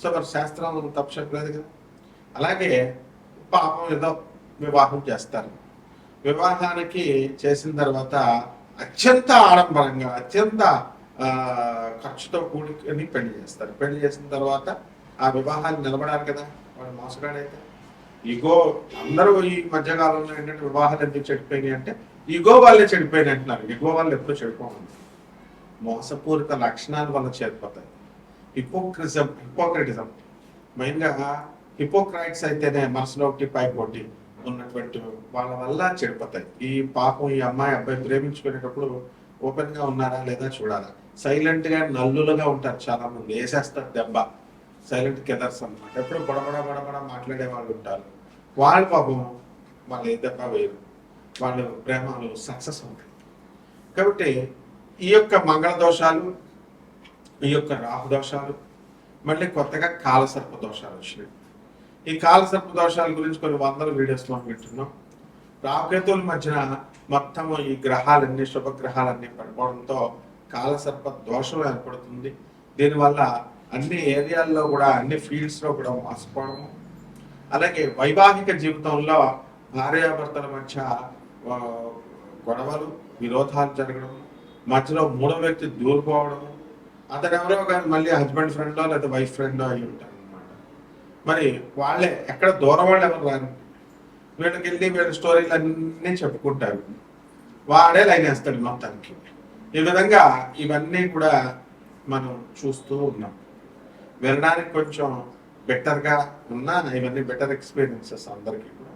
So మరి శాస్త్రం తప్పు చెప్పలేదు కదా. అలాగే పాపం ఏదో వివాహం చేస్తారు. వివాహానికి చేసిన తర్వాత అత్యంత ఆడంబరంగా అత్యంత ఖర్చుతో కూడుకొని పెళ్ళి చేస్తారు. పెళ్ళి చేసిన తర్వాత ఆ వివాహాలు నిలబడాలి కదా వాడు మోసగాడైతే. ఈగో అందరూ ఈ మధ్యకాలంలో ఏంటంటే వివాహాలు ఎందుకు చెడిపోయినాయి అంటే ఈగో వాళ్ళే చెడిపోయినాయి అంటున్నారు. ఈగో వాళ్ళు ఎప్పుడు చెడిపోవాలి మోసపూరిత లక్షణాలు వల్ల చేరిపోతాయి. హిపోక్రిజం హిపోక్రటిజం మెయిన్గా హిపోక్రైట్స్ అయితేనే మనసులో ఒకటి పైకి ఉన్నటువంటి వాళ్ళ వల్ల చెడిపోతాయి. ఈ పాపం ఈ అమ్మాయి అబ్బాయి ప్రేమించుకునేటప్పుడు ఓపెన్గా ఉన్నారా లేదా చూడాలా? సైలెంట్గా నల్లులుగా ఉంటారు చాలా మంది వేసేస్తారు దెబ్బ. సైలెంట్ కెదర్స్ అన్నమాట. ఎప్పుడు బుడబడ బడబడ మాట్లాడే వాళ్ళు ఉంటారు. వాళ్ళ పాపం వాళ్ళు ఏ దెబ్బ వేయరు వాళ్ళు ప్రేమలు సక్సెస్ ఉంటాయి కాబట్టి ఈ యొక్క మంగళ దోషాలు ఈ యొక్క రాహు దోషాలు మళ్ళీ కొత్తగా కాలసర్ప దోషాలు వచ్చినాయి. ఈ కాలసర్ప దోషాల గురించి కొన్ని వందల వీడియోస్లో వింటున్నాం. రాహుకేతువుల మధ్యన మొత్తం ఈ గ్రహాలన్నీ శుభగ్రహాలన్నీ పడిపోవడంతో కాలసర్ప దోషం ఏర్పడుతుంది. దీనివల్ల అన్ని ఏరియాల్లో కూడా అన్ని ఫీల్డ్స్లో కూడా మోసపోవడము. అలాగే వైవాహిక జీవితంలో భార్యాభర్తల మధ్య గొడవలు విరోధాలు జరగడం మధ్యలో మూడో వ్యక్తి దూరిపోవడం అతను ఎవరో కానీ మళ్ళీ హస్బెండ్ ఫ్రెండో లేదా వైఫ్ ఫ్రెండో అయి ఉంటారు అనమాట మరి వాళ్ళే ఎక్కడ దూరం వాళ్ళు ఎవరు రారు. వీళ్ళకి వెళ్ళి వీళ్ళ స్టోరీలు అన్నీ చెప్పుకుంటారు. వాడే లైన్ వేస్తాడు మొత్తానికి. ఈ విధంగా ఇవన్నీ కూడా మనం చూస్తూ ఉన్నాం. వినడానికి కొంచెం బెటర్గా ఉన్నా ఇవన్నీ బెటర్ ఎక్స్పీరియన్సెస్ అందరికీ కూడా.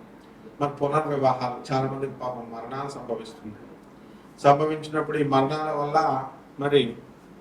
మరి పునర్వివాహాలు చాలా మందికి పాపం మరణాలు సంభవిస్తుంది సంభవించినప్పుడు ఈ మరణాల వల్ల మరి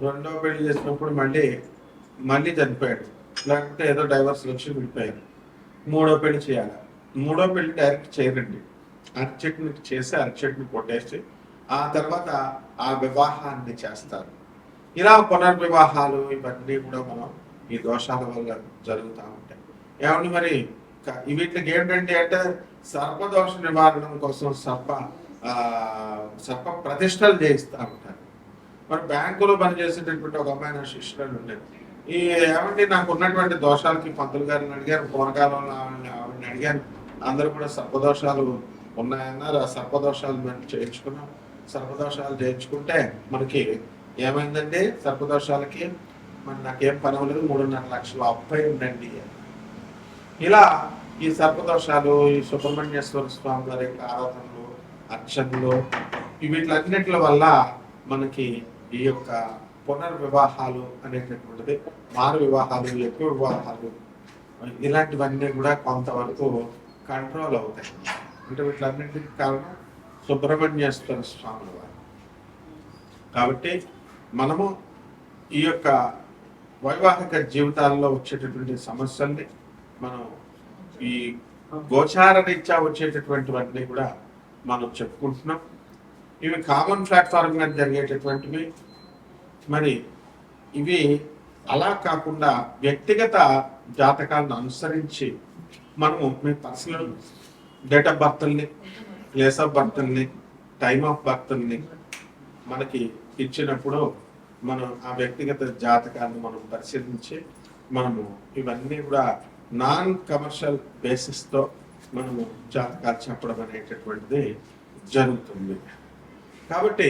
రెండో పెళ్ళి చేసినప్పుడు మళ్ళీ మళ్ళీ చనిపోయాడు. లేకపోతే ఏదో డైవర్స్ వచ్చి విడిపోయారు మూడో పెళ్ళి చేయాలి. మూడో పెళ్ళి డైరెక్ట్ చేయరండి. అరటి చెట్టుని చేసి అరటి కొట్టేసి ఆ తర్వాత ఆ వివాహాన్ని చేస్తారు. ఇలా పునర్వివాహాలు ఇవన్నీ కూడా మనం ఈ దోషాల వల్ల జరుగుతూ ఉంటాయి. ఏమండి మరి? వీటికి ఏంటంటే అంటే సర్పదోష నివారణ కోసం సర్ప సర్ప ప్రతిష్టలు చేయిస్తూ ఉంటారు. మరి బ్యాంకులో పనిచేసేటటువంటి ఒక అమ్మాయి నా శిష్యురాలు ఉండేది. ఈ ఏమండి నాకు ఉన్నటువంటి దోషాలకి పంతులు గారిని అడిగాను పూర్వకాలంలో ఆవిడని ఆవిడని అడిగాను. అందరూ కూడా సర్పదోషాలు ఉన్నాయన్నారు. ఆ సర్పదోషాలు మేము చేయించుకున్నాం సర్పదోషాలు చేయించుకుంటే మనకి ఏమైందండి? సర్పదోషాలకి మరి నాకేం పని అవ్వలేదు. మూడున్నర లక్షలు అప్పై ఉండండి. ఇలా ఈ సర్పదోషాలు ఈ సుబ్రహ్మణ్యేశ్వర స్వామి గారి ఆరాధనలు అర్చనలు ఈ వీటిలన్నిటి వల్ల మనకి ఈ యొక్క పునర్వివాహాలు అనేటటువంటిది మారు వివాహాలు ఎక్కువ వివాహాలు ఇలాంటివన్నీ కూడా కొంతవరకు కంట్రోల్ అవుతాయి. అంటే వీటన్నింటికి కారణం సుబ్రహ్మణ్యేశ్వర స్వామి వారు. కాబట్టి మనము ఈ యొక్క వైవాహిక జీవితాల్లో వచ్చేటటువంటి సమస్యల్ని మనం ఈ గోచారరీత్యా వచ్చేటటువంటివన్నీ కూడా మనం చెప్పుకుంటున్నాం. ఇవి కామన్ ప్లాట్ఫామ్ మీద జరిగేటటువంటివి. మరి ఇవి అలా కాకుండా వ్యక్తిగత జాతకాలను అనుసరించి మనము మీ పర్సనల్ డేట్ ఆఫ్ బర్త్ని ప్లేస్ ఆఫ్ బర్త్ని టైమ్ ఆఫ్ బర్త్ని మనకి ఇచ్చినప్పుడు మనం ఆ వ్యక్తిగత జాతకాన్ని మనం పరిశీలించి మనము ఇవన్నీ కూడా నాన్ కమర్షియల్ బేసిస్తో మనము జాతకాలు చెప్పడం అనేటటువంటిది జరుగుతుంది. కాబట్టి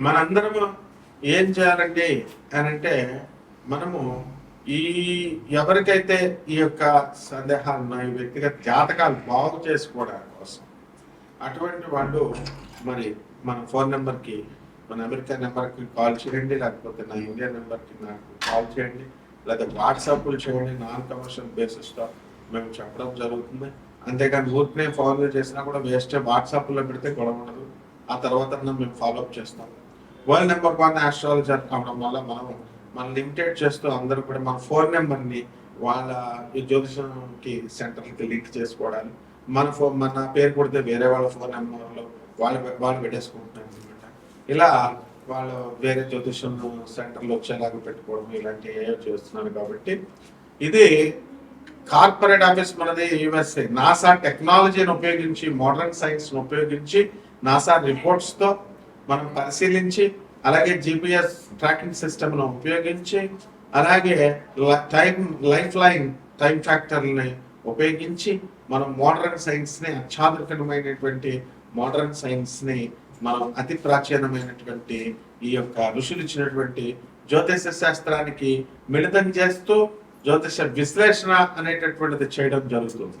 మనందరము ఏం చేయాలండి అని అంటే మనము ఈ ఎవరికైతే ఈ యొక్క సందేహాలు ఉన్నాయి వ్యక్తిగత జాతకాలు బాగు చేసుకోవడం కోసం అటువంటి వాళ్ళు మరి మన ఫోన్ నెంబర్కి మన అమెరికా నెంబర్కి కాల్ చేయండి లేకపోతే నా ఇండియా నెంబర్కి నాకు కాల్ చేయండి లేదా వాట్సాప్లు చేయండి నాన్ కమర్షియల్ బేసిస్తో మేము చెప్పడం జరుగుతుంది. అంతేకాని ఊరికనే ఫాలో చేసినా కూడా వేస్ట్ వాట్సాప్లో పెడితే గొడవ ఉండదు. ఆ తర్వాత మేము ఫాలోఅప్ చేస్తాం. వరల్డ్ నెంబర్ వన్ ఆస్ట్రాలజర్ కావడం వల్ల మనం మనం లిమిటెడ్ చేస్తూ అందరూ కూడా మన ఫోన్ నెంబర్ని వాళ్ళ జ్యోతిషంకి సెంటర్కి లింక్ చేసుకోవడానికి మన ఫోన్ మన పేరు కొడితే వేరే వాళ్ళ ఫోన్ నెంబర్లో వాళ్ళు వాళ్ళు పెట్టేసుకుంటున్నారు అనమాట ఇలా వాళ్ళు వేరే జ్యోతిషం సెంటర్లో వచ్చేలాగా పెట్టుకోవడం ఇలాంటివి ఏవో చేస్తున్నారు కాబట్టి ఇది కార్పొరేట్ ఆఫీస్ మనది యుఎస్ఏ నాసా టెక్నాలజీని ఉపయోగించి మోడర్న్ సైన్స్ను ఉపయోగించి నాసా రిపోర్ట్స్తో మనం పరిశీలించి అలాగే జిపిఎస్ ట్రాకింగ్ సిస్టమ్ను ఉపయోగించి అలాగే టైం లైఫ్ లైన్ టైం ఫ్యాక్టర్ని ఉపయోగించి మనం మోడర్న్ సైన్స్ని అత్యాధునికమైనటువంటి మోడర్న్ సైన్స్ని మనం అతి ప్రాచీనమైనటువంటి ఈ యొక్క ఋషులు ఇచ్చినటువంటి జ్యోతిష శాస్త్రానికి మిళితం చేస్తూ జ్యోతిష విశ్లేషణ అనేటటువంటిది చేయడం జరుగుతుంది.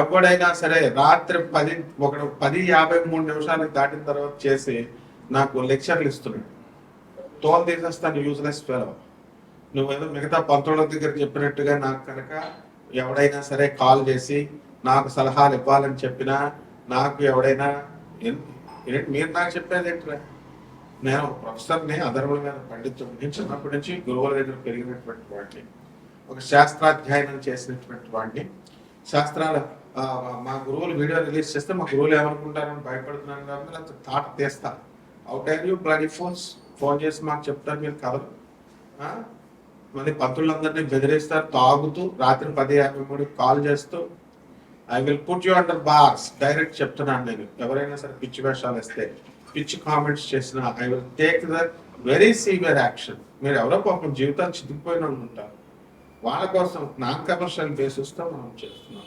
ఎప్పుడైనా సరే రాత్రి పది ఒక పది యాభై మూడు నిమిషాలకు దాటిన తర్వాత చేసి నాకు లెక్చర్లు ఇస్తున్నాడు. తోలు తీసేస్తాను యూజ్లెస్ ఫెలో నువ్వేదో మిగతా పంతుల దగ్గర చెప్పినట్టుగా నాకు కనుక ఎవడైనా సరే కాల్ చేసి నాకు సలహాలు ఇవ్వాలని చెప్పినా నాకు ఎవడైనా ఏంటి మీరు నాకు చెప్పేది ఏంట్రా? నేను ప్రొఫెసర్ని అధర్వుల మీద పండితుడిని చిన్నప్పటి నుంచి గురువుల దగ్గర పెరిగినటువంటి వాడిని. ఒక శాస్త్రాధ్యయనం చేసినటువంటి వాడిని. శాస్త్రాల మా గురువులు వీడియో రిలీజ్ చేస్తే మా గురువులు ఏమనుకుంటారని భయపడుతున్నాను కాబట్టి అంత తాట తీస్తా. Out are you bloody phones phone చేసి మాకు చెప్తారు మీరు కథలు మళ్ళీ పంతులందరినీ బెదిరిస్తారు తాగుతూ రాత్రి పది యాభై మూడు కాల్ చేస్తూ I will put you under bars direct చెప్తున్నాను నేను. ఎవరైనా సరే పిచ్చి వేషాలు వేస్తే పిచ్చి కామెంట్స్ చేసిన I will take the very severe action మీరు ఎవరో పాపం జీవితాలు చితికిపోయిన వాళ్ళు ఉంటారు. వాళ్ళ కోసం నాన్ కమర్షియల్ బేసిస్తో మనం చేస్తున్నాం.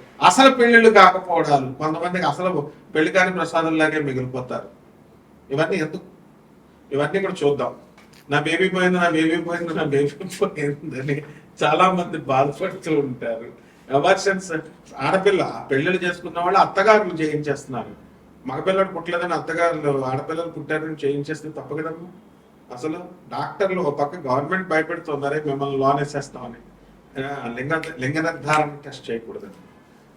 అసలు పెళ్ళిళ్ళు కాకపోవడాలు కొంతమందికి అసలు పెళ్ళి కాని ప్రసాదంలాగే మిగిలిపోతారు. ఇవన్నీ ఎందుకు? ఇవన్నీ కూడా చూద్దాం. నా బేబీ పోయింది నా బేబీ పోయింది నా బేబీ పోయిందని చాలా మంది బాధపడుతూ ఉంటారు. అవర్షన్స్ ఆడపిల్ల పెళ్ళిళ్ళు చేసుకున్న వాళ్ళు అత్తగారులు చేయించేస్తున్నారు. మగపిల్లడు పుట్టలేదని అత్తగారులు ఆడపిల్లలు పుట్టారని చేయించేస్తే తప్పు కదమ్మా. అసలు డాక్టర్లు ఒక పక్క గవర్నమెంట్ భయపెడుతున్నారే మిమ్మల్ని లోన్ వేసేస్తామని. లింగ లింగ నిర్ధారణ టెస్ట్ చేయకూడదని.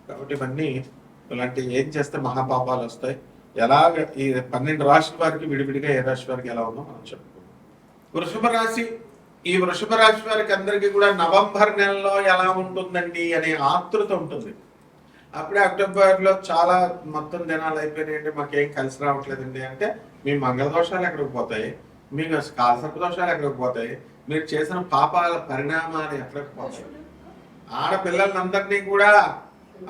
కాబట్టి ఇవన్నీ ఇలాంటి ఏం చేస్తే మహాపాపాలు వస్తాయి? ఎలాగ ఈ పన్నెండు రాశుల వారికి విడివిడిగా ఏ రాశి వారికి ఎలా ఉందో మనం చెప్పుకుందాం. వృషభ రాశి ఈ వృషభ రాశి వారికి అందరికీ కూడా నవంబర్ నెలలో ఎలా ఉంటుందండి అనే ఆతృత ఉంటుంది. అప్పుడే అక్టోబర్లో చాలా మొత్తం దినాలు అయిపోయినాయండి మాకేం కలిసి రావట్లేదండి. అంటే మీ మంగళ దోషాలు ఎక్కడికి పోతాయి? మీకు కాలసర్ప దోషాలు ఎక్కడికి పోతాయి? మీరు చేసిన పాపాల పరిణామాలు ఎక్కడికి పోతాయి? ఆడపిల్లలందరినీ కూడా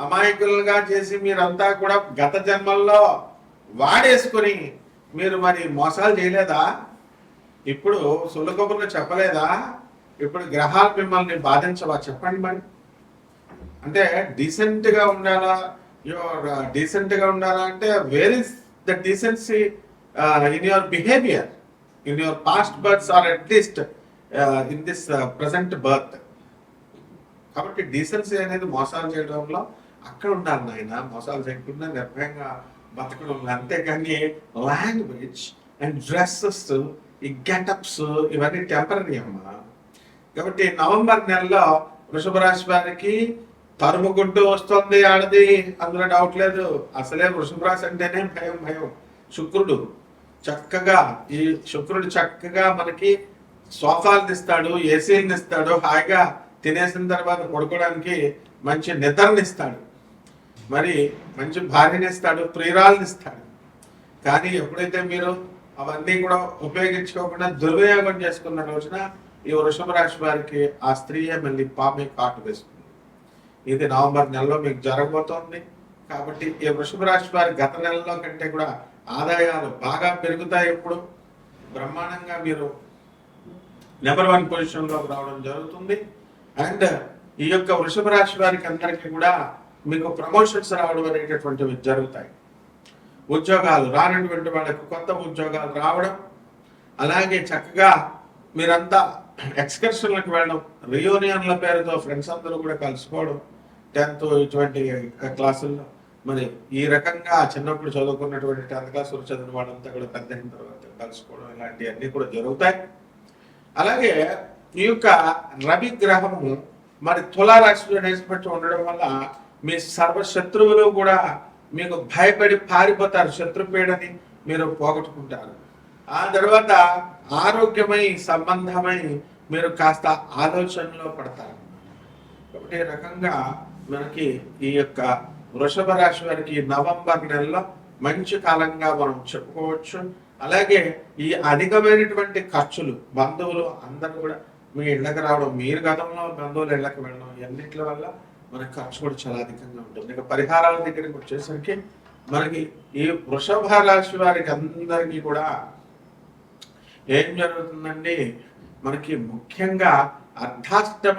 అమాయకులుగా చేసి మీరంతా కూడా గత జన్మల్లో వాడేసుకొని మీరు మరి మోసాలు చేయలేదా? ఇప్పుడు సులకబుర్లు చెప్పలేదా? ఇప్పుడు గ్రహాలు మిమ్మల్ని బాధించవా? చెప్పండి మరి. అంటే డీసెంట్గా ఉండాలా? యువర్ డీసెంట్గా ఉండాలా? అంటే where is the decency in your behaviour in your past births or at least in this present birth కాబట్టి డీసెన్సీ అనేది మోసాలు చేయడంలో అక్కడ ఉండాలి నాయన. మోసాలు చేయకుండా నిర్భయంగా బతకడం అంతేకాని లాంగ్వేజ్ అండ్ డ్రెస్సెస్ ఈ గెటప్స్ ఇవన్నీ టెంపరీ అమ్మా. కాబట్టి నవంబర్ నెలలో వృషభ రాశి వారికి తరుముకుంటూ వస్తుంది ఆడది. అందులో డౌట్ లేదు. అసలే వృషభ రాశి అంటేనే భయం భయం. శుక్రుడు చక్కగా ఈ శుక్రుడు చక్కగా మనకి సోఫాలు ఇస్తాడు ఏసీలు ఇస్తాడు హాయిగా తినేసిన తర్వాత పడుకోవడానికి మంచి నిద్రనిస్తాడు. మరి మంచి భార్యని ఇస్తాడు ఇస్తాడు కానీ ఎప్పుడైతే మీరు అవన్నీ కూడా ఉపయోగించుకోకుండా దుర్వినియోగం చేసుకున్న రోజున ఈ వృషభ రాశి వారికి ఆ స్త్రీయే మళ్ళీ పాపే కాటు వేస్తుంది. ఇది నవంబర్ నెలలో మీకు జరగబోతోంది. కాబట్టి ఈ వృషభ రాశి వారి గత నెలలో కంటే కూడా ఆదాయాలు బాగా పెరుగుతాయి ఇప్పుడు. బ్రహ్మాండంగా మీరు నెంబర్ వన్ పొజిషన్లోకి రావడం జరుగుతుంది. అండ్ ఈ యొక్క వృషభ రాశి వారికి అందరికీ కూడా మీకు ప్రమోషన్స్ రావడం అనేటటువంటివి జరుగుతాయి. ఉద్యోగాలు రానటువంటి వాళ్ళకు కొత్త ఉద్యోగాలు రావడం అలాగే చక్కగా మీరంతా ఎక్స్కర్షన్లకు వెళ్ళడం రియూనియన్ల పేరుతో ఫ్రెండ్స్ అందరూ కూడా కలుసుకోవడం టెన్త్ ఇటువంటి క్లాసుల్లో. మరి ఈ రకంగా చిన్నప్పుడు చదువుకున్నటువంటి టెన్త్ క్లాస్ వరకు చదివిన వాళ్ళంతా కూడా పెద్ద అయిన తర్వాత కలుసుకోవడం ఇలాంటివన్నీ కూడా జరుగుతాయి. అలాగే ఈ యొక్క రవి గ్రహము మరి తులారాశిలో నిలబెట్టి ఉండడం వల్ల మీ సర్వ శత్రువులు కూడా మీకు భయపడి పారిపోతారు. శత్రుపీడని మీరు పోగొట్టుకుంటారు. ఆ తర్వాత ఆరోగ్యమై సంబంధమై మీరు కాస్త ఆలోచనలో పడతారు. ఒకటే రకంగా మనకి ఈ యొక్క వృషభ రాశి వారికి నవంబర్ నెలలో మంచి కాలంగా మనం చెప్పుకోవచ్చు. అలాగే ఈ అధికమైనటువంటి ఖర్చులు బంధువులు అందరూ కూడా మీ ఇళ్ళకి రావడం మీరు గతంలో బంధువులు ఇళ్ళకి వెళ్ళడం ఇవన్నిటి వల్ల మనకి ఖర్చు కూడా చాలా అధికంగా ఉంటుంది. ఇక పరిహారాల దగ్గరికి వచ్చేసరికి మనకి ఈ వృషభ రాశి వారికి అందరికీ కూడా ఏం జరుగుతుందండి? మనకి ముఖ్యంగా అర్ధాష్టమ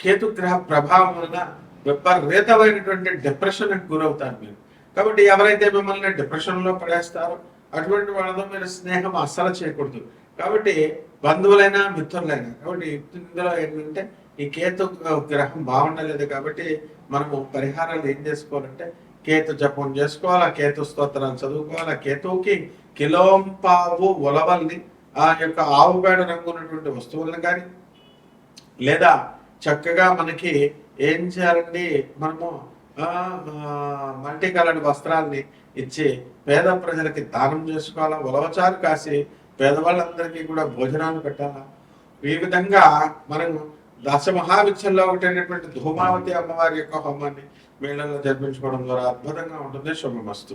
కేతుగ్రహ ప్రభావం వలన విపరీతమైనటువంటి డిప్రెషన్కి గురవుతారు మీరు. కాబట్టి ఎవరైతే మిమ్మల్ని డిప్రెషన్లో పడేస్తారో అటువంటి వాళ్ళతో మీరు స్నేహం అస్సలు చేయకూడదు. కాబట్టి బంధువులైనా మిత్రులైనా. కాబట్టి ఇందులో ఏంటంటే ఈ కేతు గ్రహం బాగుండలేదు కాబట్టి మనము పరిహారాలు ఏం చేసుకోవాలంటే కేతు జపం చేసుకోవాలి ఆ కేతు స్తోత్రాన్ని చదువుకోవాలి ఆ కేతువుకి కిలోంపావు ఉలవల్ని ఆ యొక్క ఆవు పేడ రంగు ఉన్నటువంటి వస్తువులను కానీ లేదా చక్కగా మనకి ఏం చేయాలండి మనము మల్టీ కలర్డ్ వస్త్రాల్ని ఇచ్చి పేద ప్రజలకి దానం చేసుకోవాలా ఉలవచారు కాసి పేదవాళ్ళందరికీ కూడా భోజనాలు పెట్టాలా? ఈ విధంగా మనం దశ మహావిచ్చల్లో ఒకటైనటువంటి ధూమావతి అమ్మవారి యొక్క హోమాన్ని మేళంలో జరిపించుకోవడం ద్వారా అద్భుతంగా ఉంటుంది. శుభమస్తు.